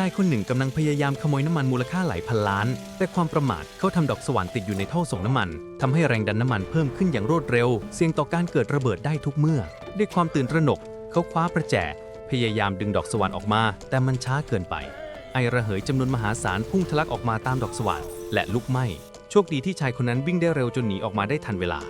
ชายคนหนึ่งกำลังพยายามขโมยน้ำมันมูลค่าหลายพันล้าน แต่ความประมาทเขาทำดอกสว่านติดอยู่ในท่อส่งน้ำมันทำให้แรงดันน้ำมันเพิ่มขึ้นอย่างรวดเร็ว เสี่ยงต่อการเกิดระเบิดได้ทุกเมื่อ ด้วยความตื่นตระหนก เขาคว้าประแจ พยายามดึงดอกสว่านออกมา แต่มันช้าเกินไป ไอระเหยจำนวนมหาศาลพุ่งทะลักออกมาตามดอกสว่านและลุกไหม้โชคดีที่ชายคนนั้นวิ่งได้เร็วจนหนีออกมาได้ทันเวลา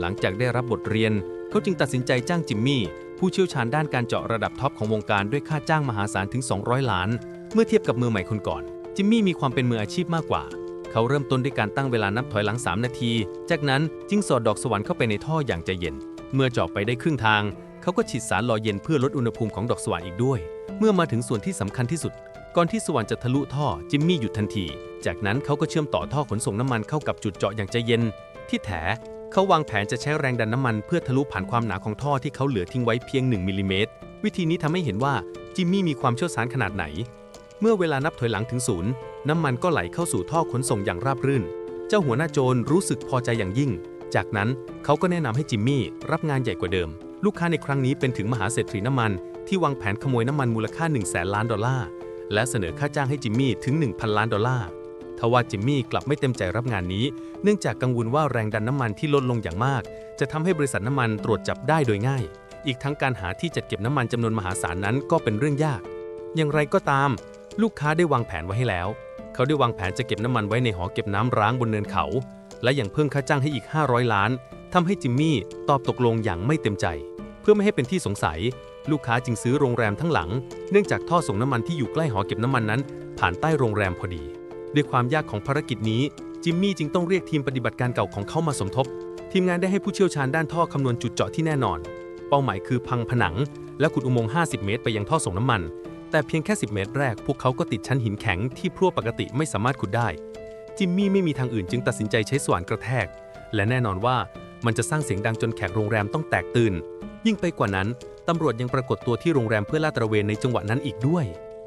หลังจากได้รับบทเรียน เขาจึงตัดสินใจจ้างจิมมี่ผู้เชี่ยวชาญด้านการเจาะระดับท็อปของวงการด้วยค่าจ้างมหาศาลถึง 200 ล้าน เมื่อเทียบกับมือใหม่คนก่อน จิมมี่มีความเป็นมืออาชีพมากกว่า เขาเริ่มต้นด้วยการตั้งเวลานับถอยหลัง 3 นาที จากนั้นจึงสอดดอกสวรรค์เข้าไปในท่ออย่างใจเย็น เมื่อเจาะไปได้ครึ่งทาง เขาก็ฉีดสารหล่อเย็นเพื่อลดอุณหภูมิของดอกสว่านอีกด้วย เมื่อมาถึงส่วนที่สำคัญที่สุด ก่อนที่สว่านจะทะลุท่อจิมมี่หยุดทันที จากนั้นเขาก็เชื่อมต่อท่อขนส่งน้ำมันเข้ากับจุดเจาะอย่างใจเย็น ที่แท้เขาวางแผนจะใช้แรงดันน้ำมันเพื่อทะลุผ่านความหนาของท่อที่เขาเหลือทิ้งไว้เพียง 1มิลลิเมตร วิธีนี้ทำให้เห็นว่าจิมมี่มีความเชี่ยวชาญขนาดไหน เมื่อเวลานับถอยหลังถึงศูนย์น้ำมันก็ไหลเข้าสู่ท่อขนส่งอย่างราบรื่น เจ้าหัวหน้าโจรรู้สึกพอใจอย่างยิ่ง จากนั้นเขาก็แนะนำให้จิมมี่รับงานใหญ่กว่าเดิม ลูกค้าในครั้งนี้เป็นถึงมหาเศรษฐีน้ำมัน ที่วางแผนขโมยน้ำมันมูลค่า 1 0 0 0 0แสนล้านดอลลาร์ และเสนอค่าจ้างให้จิมมี่ถึง 1,000 ล้านดอลลาร์ทว่าจิมมี่กลับไม่เต็มใจรับงานนี้ เนื่องจากกังวลว่าแรงดันน้ำมันที่ลดลงอย่างมาก จะทำให้บริษัทน้ำมันตรวจจับได้โดยง่าย อีกทั้งการหาที่จัดเก็บน้ำมันจำนวนมหาศาลนั้นก็เป็นเรื่องยาก อย่างไรก็ตาม ลูกค้าได้วางแผนไว้ให้แล้ว เขาได้วางแผนจะเก็บน้ำมันไว้ในหอเก็บน้ำร้างบนเนินเขา และยังเพิ่มค่าจ้างให้อีก 500 ล้านทำให้จิมมี่ตอบตกลงอย่างไม่เต็มใจ เพื่อไม่ให้เป็นที่สงสัย ลูกค้าจึงซื้อโรงแรมทั้งหลัง เนื่องจากท่อส่งน้ำมันที่อยู่ใกล้หอเก็บน้ำมันนั้น ผ่านใต้โรงแรมพอดี ด้วยความยากของภารกิจนี้ จิมมี่จึงต้องเรียกทีมปฏิบัติการเก่าของเขามาสมทบ ทีมงานได้ให้ผู้เชี่ยวชาญด้านท่อคำนวณจุดเจาะที่แน่นอน เป้าหมายคือพังผนัง และขุดอุโมงค์ 50 เมตร ไปยังท่อส่งน้ำมัน แต่เพียงแค่ 10 เมตรแรก พวกเขาก็ติดชั้นหินแข็งที่พรั่วปกติไม่สามารถขุดได้ จิมมี่ไม่มีทางอื่นจึงตัดสินใจใช้สว่านกระแทก และแน่นอนว่ามันจะสร้างเสียงดังจนแขกโรงแรมต้องแตกตื่น ยิ่งไปกว่านั้น ตำรวจยังปรากฏตัวที่โรงแรมเพื่อลาดตระเวนในจังหวะนั้นอีกด้วย